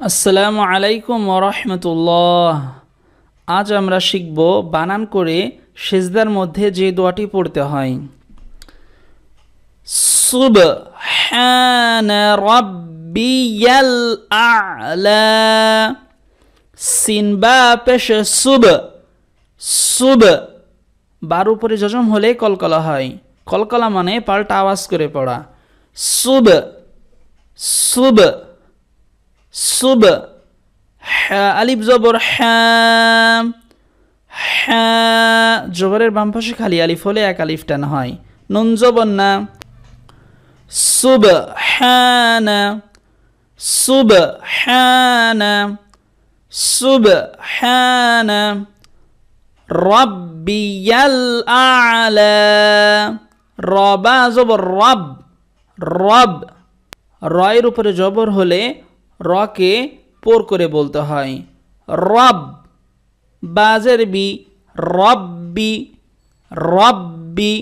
আসসালামু আলাইকুম রহমতুল্লাহ। আজ আমরা শিখব বানান করে সেজদার মধ্যে যে দোয়াটি পড়তে হয়। বার উপরে যজম হলে কলকলা হয়। কলকলা মানে পাল্টা আওয়াজ করে পড়া। সুব। সুব। সুব আলিফ জবর হ্যাঁ হ্যাঁ জবরের বাম পাশে খালি আলিফ হলে এক আলিফ টান হয়। নুন জবর না। সুব হ্যাঁ সুব হ্যাঁ সুব হ্যাঁ রব্বিয়াল আলা। রবা জবর রব। রব, রয়ের উপরে জবর হলে রকে পোর করে বলতে হয়। রব, বাজের বি, রব্বি রব্বি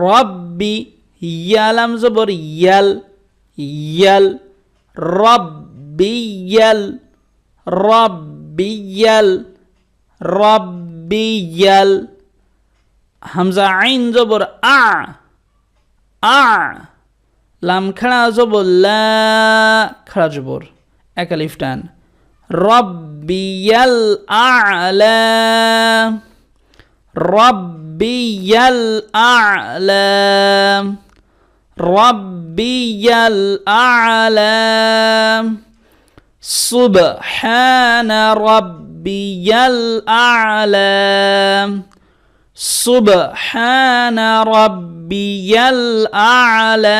রব্বি, ইয়ালাম জবর ইয়াল ইয়াল রব্বিয়াল রব্বিয়াল রব্বিয়াল হামজা আইন জবর আ আ লাম খাড়া জবর লা খাড়া জবর একালিফ টান রব্বিয়াল আলা রব্বিয়াল আলা রব্বিয়াল আলা। সুবহান রব্বিয়াল আলা। سبحان ربي الأعلى.